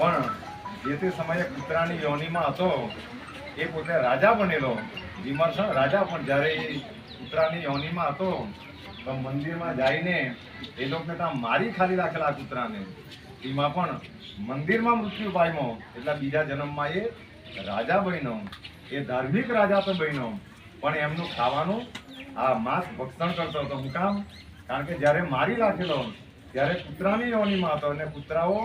પણ જે તે સમયે કૂતરાની યોનિમાં હતો, એ પોતે રાજા બનેલો. વિમર્શન રાજા પણ જ્યારે એ કૂતરાની યોનિમાં હતો, તો મંદિરમાં જઈને એ લોકોને ત્યાં મારી ખાલી રાખેલા કૂતરાને. એમાં પણ મંદિરમાં મૃત્યુ પામ્યો, એટલે બીજા જન્મમાં એ રાજા બન્યો. એ ધાર્મિક રાજા તો બન્યો, પણ એમનું ખાવાનું આ માંસ ભક્ષણ કરતો હતો. હું કામ? કારણ કે જ્યારે મારી રાખેલો, ત્યારે કૂતરાની યોનીમાં હતો અને કૂતરાઓ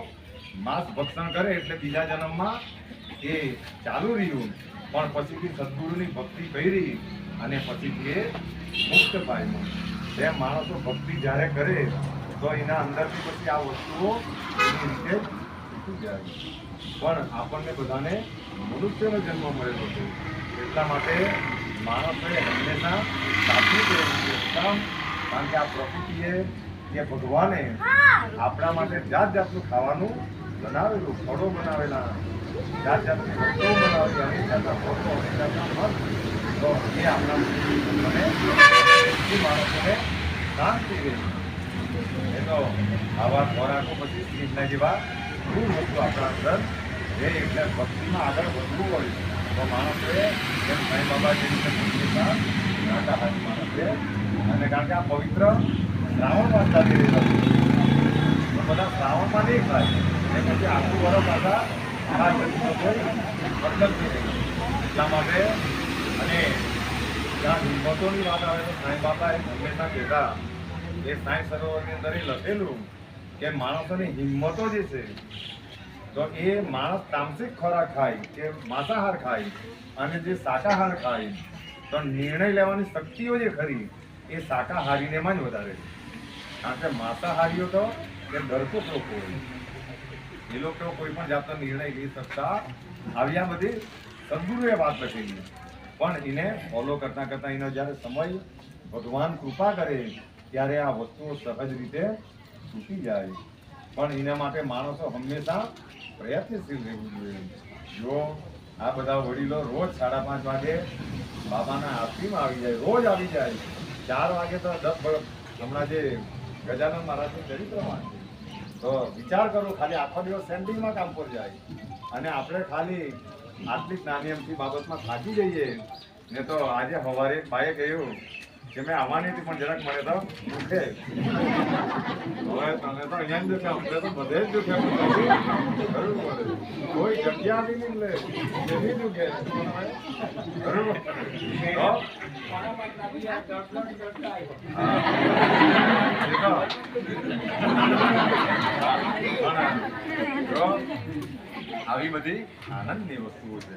માંસ ભક્ષણ કરે એટલે બીજા જન્મમાં એ ચાલુ રહ્યું. પણ પછીથી સદગુરુની ભક્તિ કરી અને પછીથી એ મુક્ત પામ્યો. તેમ માણસો ભક્તિ જ્યારે કરે, તો એના અંદરથી પછી આ વસ્તુઓ એની રીતે જાય. પણ આપણને બધાને મનુષ્યનો જન્મ મળેલો છે. એટલા માટે માણસને હંમેશા સાચું કારણ કે આ પ્રકૃતિએ કે ભગવાને આપણા માટે જાત જાતનું ખાવાનું બનાવેલું, ફળો બનાવેલા જાત જાતની વસ્તુઓ બનાવેલી, અનેક જાતના ફોટો અનેક જાતના મત તો એ આપણા મને એ દાન થઈ રહે એ તો આવા ખોરાકો પછી ચીજના જેવા ખૂબ વસ્તુ આપણા અંદર. જે એટલે ભક્તિમાં આગળ વધવું હોય. તો માણસે એમ સાંઈ બાબા જે રીતે ભક્તિના શાકાહારી માણસે અને કારણ કે આ પવિત્ર શ્રાવણ માસ બધા શ્રાવણમાં નહીં ખાય. પછી આખું વરસ પાછા આ માટે અને જ્યાં હિંમતોની વાત આવે તો સાંઈ બાબા એ હંમેશા કહેતા એ સાંઈ સરોવરની અંદર એ લખેલું કે માણસોની હિંમતો જે છે તો એ માણસ તામસિક ખોરાક ખાય કે માંસાહાર ખાય અને જે શાકાહાર ખાય તો નિર્ણય લેવાની શક્તિઓ જે ખરી એ શાકાહારીનેમાં જ વધારે છે કારણ કે માંસાહારીઓ તો એ ડરપોક લોકો હોય એ લોકો કોઈ પણ જાતનો નિર્ણય લઈ શકતા આવ્યા બધી સદગુરુએ વાત લખેલી. પણ એને ફોલો કરતાં કરતાં એનો જ્યારે સમય, ભગવાન કૃપા કરે, ત્યારે આ વસ્તુઓ સહજ રીતે છૂટી જાય. પણ એના માટે માણસો હંમેશા પ્રયત્નશીલ રહેવું જોઈએ. જો આ બધા વડીલો રોજ સાડા પાંચ વાગે બાબાના આરતીમાં આવી જાય, રોજ આવી જાય, ચાર વાગે તો દસ હમણાં જે ગજાનંદ મહારાજનું ચરિત્ર વાંચે. તો વિચાર કરો, ખાલી આખો દિવસ સેન્ડિંગમાં કામ પર જાય. અને આપણે ખાલી આટલી જ અમથી બાબતમાં થાકી જઈએ. ને તો આજે સવારે ભાઈએ કહ્યું કે મેં આવવાની હતી પણ જરાક મને તો દુખે. હવે તને તો અહીંયા જ દુખે, અમને તો બધે જ દુખે. કોઈ જગ્યા બી નહીં લે. નહીં દુખે. બરોબર. આવી બધી આનંદની વસ્તુઓ છે.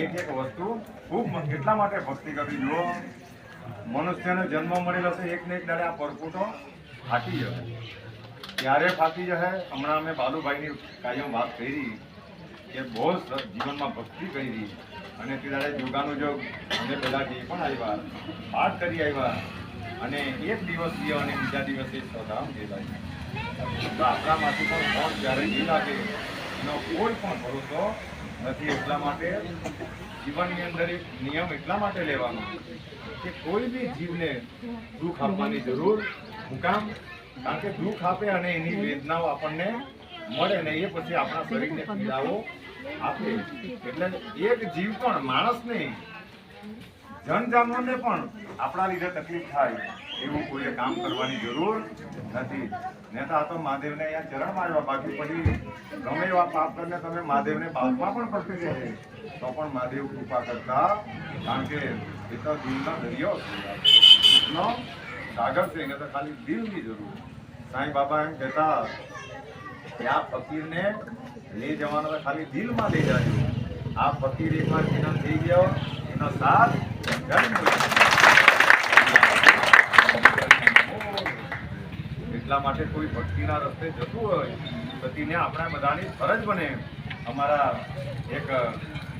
એક એક વસ્તુ ખૂબ એટલા માટે ભક્તિ કરવી જો મનુષ્યને જન્મ મળેલો છે, એક ને એક દાડે આ પરપોટો ફાટી જશે. ત્યારે ફાટી જશે? હમણાં અમે બાલુભાઈની કાયમ વાત કરી કે બહુ જીવનમાં ભક્તિ કરી. અને તે દાડે યોગાનું જોગ અમે પહેલા જે પણ આવ્યા, પાઠ કરી આવ્યા. અને એક દિવસ ગયો અને બીજા દિવસે સદામ ગયેલા આપણામાંથી પણ જ્યારે એ લાગે, એનો કોઈ પણ ભરોસો નથી એટલા માટે જીવનની અંદર એક નિયમ એટલા માટે લેવાનો કે કોઈ બી જીવને દુઃખ આપવાની જરૂર હું કામ કારણ કે દુઃખ આપે અને એની વેદનાઓ આપણને મળે ને એ પછી આપણા શરીરને પીડાઓ આપે. એટલે એક જીવ પણ માણસ નહીં પણ આપણા લીધે તકલીફ થાય. એવું કોઈએ કામ કરવાની જરૂર નથી. નેતા તો મહાદેવને અહીંયા ચરણ મારવા બાકી પછી ગમે એવા પાપ કરીને તમે મહાદેવને બાપમાં પણ પડતી છે તો પણ મહાદેવ કૃપા કરતા. કારણ કે એ તો દિલનો દરિયો દિલનો સાગર છે, એને તો ખાલી દિલની જરૂર. સાંઈ બાબા એમ કહેતા, કે આ ફકીરને લઈ જવાનો તો ખાલી દિલમાં લઈ જાજો. આ ફકીર એકવાર જેના થઈ ગયો, એનો સાથ જન્મ એટલા માટે કોઈ ભક્તિના રસ્તે જતું હોય, તો તેને આપણા બધાની ફરજ બને. અમારા એક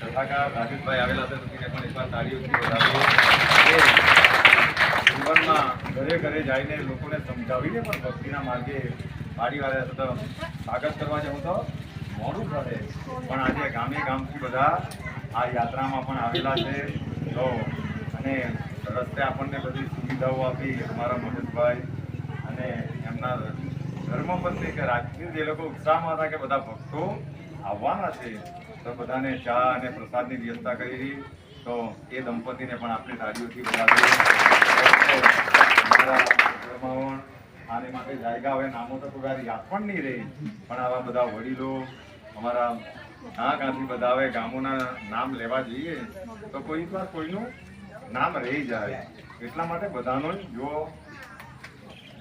કથાકાર રાજેશભાઈ આવેલા છે તો તેને પણ એકવાર તાળીઓથી વધારે જીવનમાં ઘરે ઘરે જઈને લોકોને સમજાવીને પણ ભક્તિના માર્ગે પાડીવાળા છે તો સ્વાગત કરવા જવું તો મોડું પડે પણ આજે ગામે ગામથી બધા આ યાત્રામાં પણ આવેલા છે. તો, અને રસ્તે આપણને બધી સુવિધાઓ આપી, અમારા મહેશભાઈ અને એમના ધર્મપત્ની કે રાજકીય જે લોકો ઉત્સાહમાં હતા કે બધા ભક્તો આવવાના છે, તો બધાને ચા અને પ્રસાદની વ્યવસ્થા કરી. તો એ દંપતીને પણ આપણે તાળીઓથી બધા આને માટે જાયગા હવે નામો તો કોઈ યાદ પણ નહીં રહે. પણ આવા બધા વડીલો અમારા ના કાંથી બધા હવે ગામોના નામ લેવા જઈએ, તો કોઈ વાર કોઈનું નામ રહી જાય. એટલા માટે બધાનો જો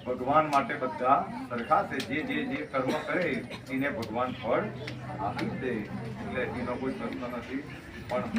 ભગવાન માટે બધા સરખા છે. જે જે જે કર્મ કરે, એને ભગવાન ફળ આપી દે. એટલે એનો કોઈ પ્રશ્ન નથી. પણ